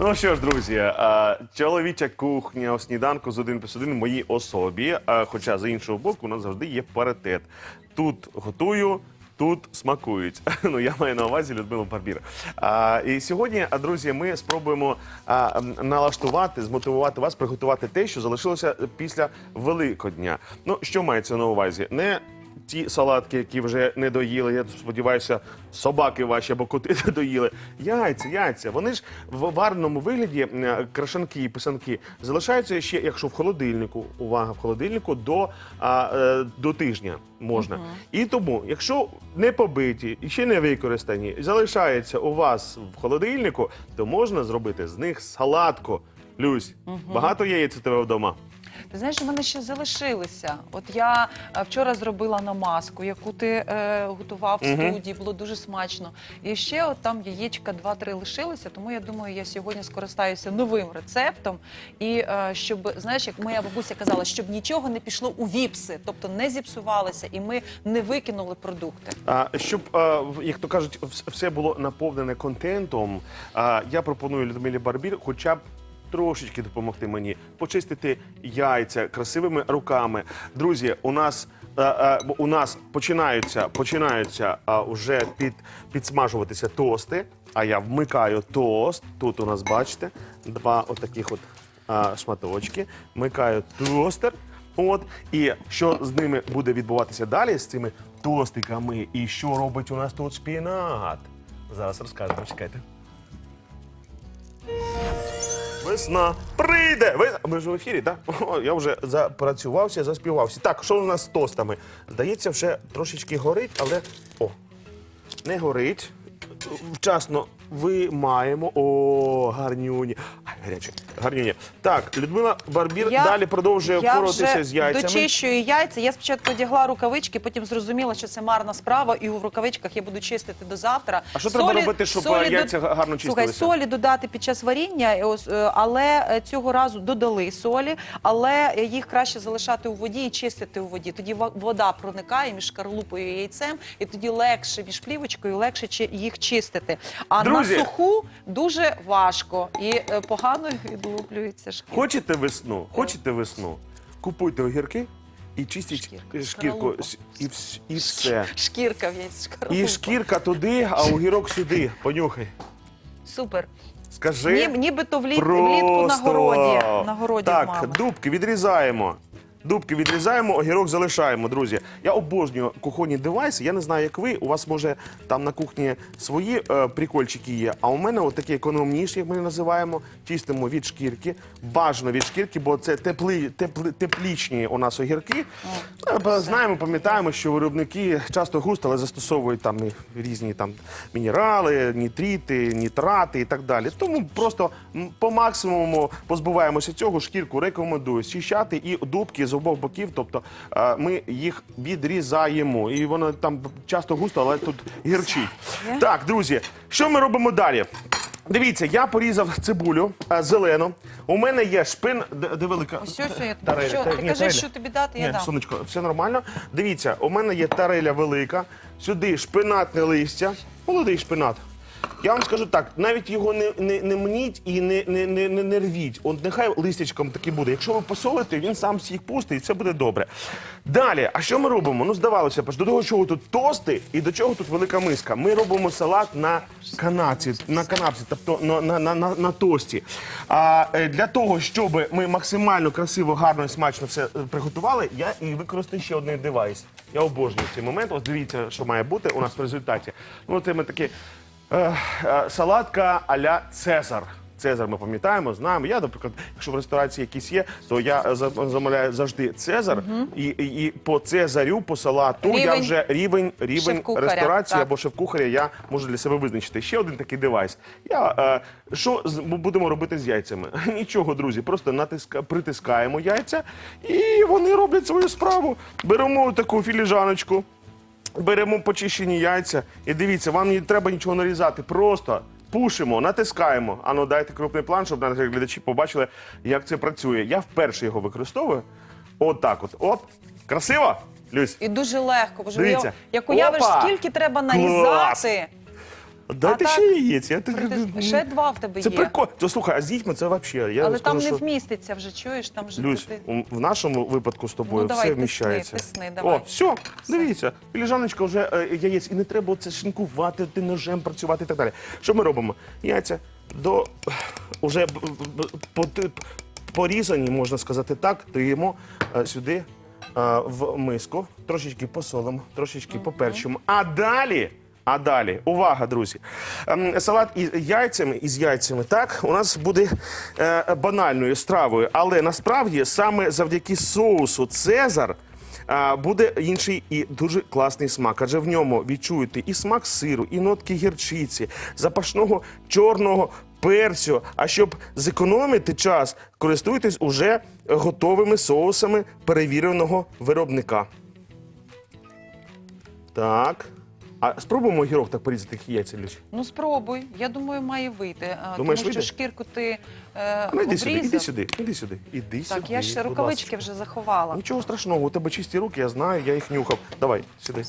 Ну що ж, друзі, чоловіча кухня у сніданку з один плюс один моїй особі. Хоча з іншого боку, у нас завжди є паритет. Тут готую. Тут смакують. Ну я маю на увазі Людмилу Барбір. І сьогодні, друзі, ми спробуємо налаштувати, змотивувати вас приготувати те, що залишилося після Великодня. Ну що мається на увазі? Не ті салатки, які вже не доїли. Я сподіваюся, собаки ваші або коти не доїли. Яйця, яйця. Вони ж в варному вигляді е, крашанки і писанки залишаються ще, якщо в холодильнику, увага, в холодильнику до, а, е, до тижня можна. І тому, якщо не побиті і ще не використані, залишаються у вас в холодильнику, то можна зробити з них салатку. Люсь, багато яєць у тебе вдома. Ти знаєш, у мене ще залишилися. От я е, вчора зробила намазку, яку ти е, готував в Мгм. студії, було дуже смачно. І ще от там яєчка 2-3 лишилися, тому я думаю, я сьогодні скористаюся новим рецептом. І е, щоб, знаєш, як моя бабуся казала, щоб нічого не пішло у віпси, тобто не зіпсувалося, і ми не викинули продукти. А, щоб, в- як то кажуть, вс- все було наповнене контентом, а, я пропоную Людмилі Барбір хоча б трошечки допомогти мені почистити яйця красивими руками. Друзі, у нас. а, а, У нас починаються, починаються вже під, підсмажуватися тости. А я вмикаю тост. Тут у нас, бачите, два отаких от шматочки. Вмикаю тостер. От і що з ними буде відбуватися далі з цими тостиками, і що робить у нас тут шпінат? Зараз розкажемо, чекайте. Весна прийде! Ми ж в ефірі, так? Я вже запрацювався, заспівався. Так, що у нас з тостами? Здається, вже трошечки горить, але о, не горить. Вчасно вимаємо. О, гарнюні. Ай, гаряче. Гарнюні. Так, Людмила Барбір далі продовжує я впоратися вже з яйцями. Дочищую яйця. Я спочатку одягла рукавички, потім зрозуміла, що це марна справа, і у рукавичках я буду чистити до завтра. А що треба робити, щоб, яйця до- гарно Слухай, чистилися? солі додати під час варіння, і е, але е, цього разу додали солі, але їх краще залишати у воді і чистити у воді. Тоді ва- вода проникає між шкарлупою і яйцем, і тоді легше між плівочкою, легше чи- їх чистити. А Друзі! на суху дуже важко і е, погано відлуплюється шкірка. Хочете весну? Хочете весну? Купуйте огірки і чистіть Шкірка, шкірку. шкаралупа. І, вс- і все. Шкірка в. І шкірка туди, а огірок сюди. Понюхай. Супер. Скажи. Ні, нібито вліт, влітку на городі. На городі в так, мами. дубки відрізаємо. Дубки відрізаємо, огірок залишаємо, друзі. Я обожнюю кухонні девайси. Я не знаю, як ви. У вас може там на кухні свої е, прикольчики є. А у мене от такі економніші, як ми називаємо. Чистимо від шкірки. Бажано від шкірки, бо це тепли, тепли, теплічні у нас огірки. Е, Знаємо, пам'ятаємо, що виробники часто густо, але застосовують там і різні там мінерали, нітрити, нітрати і так далі. Тому просто по максимуму позбуваємося цього. Шкірку рекомендую зчищати і дубки з обох боків. Тобто е, ми їх відрізаємо. І воно там часто густо, але тут гірчить. Так, друзі, що ми робимо далі? Дивіться, я порізав цибулю е, зелену. У мене є шпин, де, де велика Ось ось я тобі. Тареля. Що, Та- ти ні, кажи, тареля. що тобі дати, я Ні, дам. сонечко, все нормально. Дивіться, у мене є тареля велика, сюди шпинатне листя, молодий шпинат. Я вам скажу так, навіть його не, не, не мніть і не, не, не, не, рвіть. От нехай листячком таки буде. Якщо ви посолите, він сам всіх пустить, і все буде добре. Далі, а що ми робимо? Ну, здавалося б, до того, чого тут тости і до чого тут велика миска. Ми робимо салат на канапці, на канапці, тобто на, на, на, на, на тості. А е, для того, щоб ми максимально красиво, гарно і смачно все е, приготували, я і використаю ще один девайс. Я обожнюю цей момент. Ось дивіться, що має бути у нас в результаті. Ну, це ми такі салатка а-ля Цезар. Цезар ми пам'ятаємо, знаємо. Я, наприклад, якщо в ресторації якісь є, то я е, замовляю завжди Цезар. І, і, і по Цезарю, по салату я Рівень вже рівень, рівень шеф-кухаря, ресторації так. або шеф-кухаря я можу для себе визначити. Ще один такий девайс. Я, е, що з- будемо робити з яйцями? Нічого, друзі, просто натиска, притискаємо яйця, і вони роблять свою справу. Беремо таку філіжаночку. Беремо почищені яйця і дивіться, вам не треба нічого нарізати. Просто пушимо, натискаємо. Ану, дайте крупний план, щоб наші глядачі побачили, як це працює. Я вперше його використовую. От так от. Оп. Красиво? Люсь? І дуже легко. Боже, Дивіться. уяв- як уявиш, Опа! скільки треба Клас! нарізати. Дайте ще яєць. Я так- Ще два в тебе Це є. прикольно. То слухай, а з дітьми це взагалі. Я Але скажу, там не що... вміститься вже, чуєш, там вже Люсь, ти- у- в нашому випадку з тобою Ну, давай, все тисни, вміщається. тисни, давай. О, все, дивіться, філіжаночка вже е, яєць, і не треба це шинкувати, ти ножем працювати і так далі. Що ми робимо? Яйця до уже б- б- по- порізані, можна сказати так, даємо е, сюди е, в миску, трошечки посолимо, трошечки поперчимо. А далі. А далі, увага, друзі. Ем, Салат із яйцями із яйцями, так, у нас буде е, банальною стравою, але насправді саме завдяки соусу Цезар буде інший і дуже класний смак. Адже в ньому відчуєте і смак сиру, і нотки гірчиці, запашного чорного перцю. А щоб зекономити час, користуйтесь уже готовими соусами перевіреного виробника. Так. А спробуємо огірок так порізати як яйця, Люсь. Ну спробуй. Я думаю, має вийти. А, Думаєш, тому що вийде? шкірку ти е, Ну, іди сюди, обрізав. іди сюди, іди сюди. Іди сюди. Так, я будь рукавички ласка. вже заховала. Нічого страшного, у тебе чисті руки, я знаю, я їх нюхав. Давай, сюди.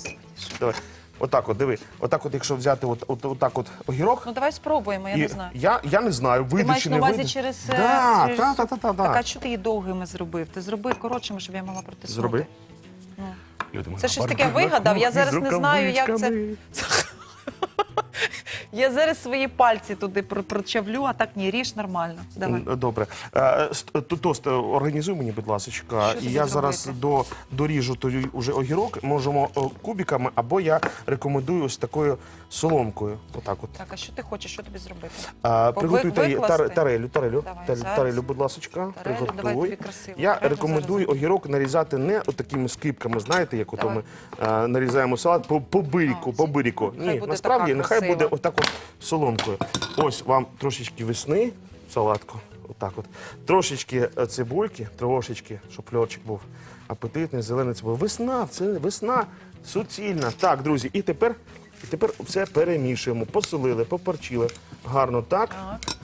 Давай. Отак от, диви. Отак от, якщо взяти от, от, отак от огірок. Ну давай спробуємо, я і не знаю. Я, я не знаю, Ти вийде маєш чи на не увазі вийде. через, е, да, через... та, та, та, та, Так, а що ти її довгими зробив? Ти зроби коротшими, щоб я могла протиснути. Зроби. Люди, ми Це щось таке вигадав, я зараз не знаю, як це-. Я зараз свої пальці туди про- прочавлю, а так ні, ріж нормально. Давай. М, Добре. Е, ст- т- Тост, е, організуй мені, будь ласка. Що І тобі я зараз зробити? до, доріжу той уже огірок, можемо е, кубиками, або я рекомендую ось такою соломкою. Отак от. Так, а що ти хочеш? Що тобі зробити? А, Ви- приготуйте її- викласти? тар- тарелю, тарелю, Давай, тарелю, зараз. тарелю, будь ласка, Тарелю, давай приготуй. тобі красиво. Я Тарелю рекомендую зараз. огірок нарізати не отакими скипками, знаєте, як ото Давай. ми а, нарізаємо салат по, по бирику, А, по хай Ні, буде насправді така нехай красива. буде отак от соломкою. Ось вам трошечки весни, салатку, отак от. Трошечки е, цибульки, трошечки, щоб льорчик був апетитний, зелений цибуль. Весна, це весна суцільна. Так, друзі, і тепер, і тепер все перемішуємо. Посолили, поперчили. Гарно так. Так.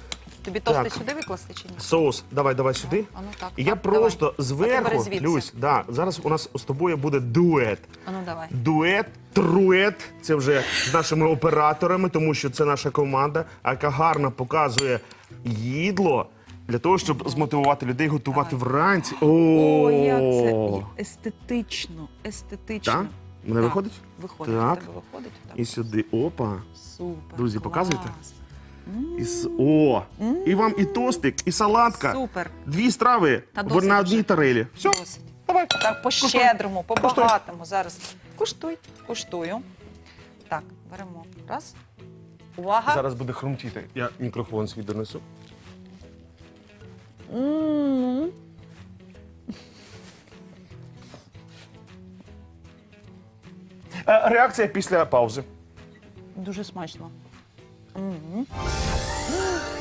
Тобі тости Так. сюди викласти чи ні? Соус, давай, давай сюди. А ну так. І я так, просто давай. А зверху, звідси. Люсь, да, зараз у нас з тобою буде дует. А ну давай. Дует, трует. Це вже з нашими операторами, тому що це наша команда, яка гарно показує їдло для того, щоб змотивувати людей готувати вранці. О, О, як це естетично, естетично. Так? Мене Так, виходить? Виходить, Так. в тебе виходить. Так. І сюди. Опа. Супер. Друзі, клас. І с... О! І вам і тостик, і салатка. Супер. Дві страви Та в- досить на вже. одній тарелі. Все. Досить. Давай. Так, по щедрому, по багатому. Зараз. Куштуй, куштую. Так, беремо. Раз. Увага. Зараз буде хрумтіти. Я мікрофон свій донесу. М. Е, Реакція після паузи. Дуже смачно. 嗯。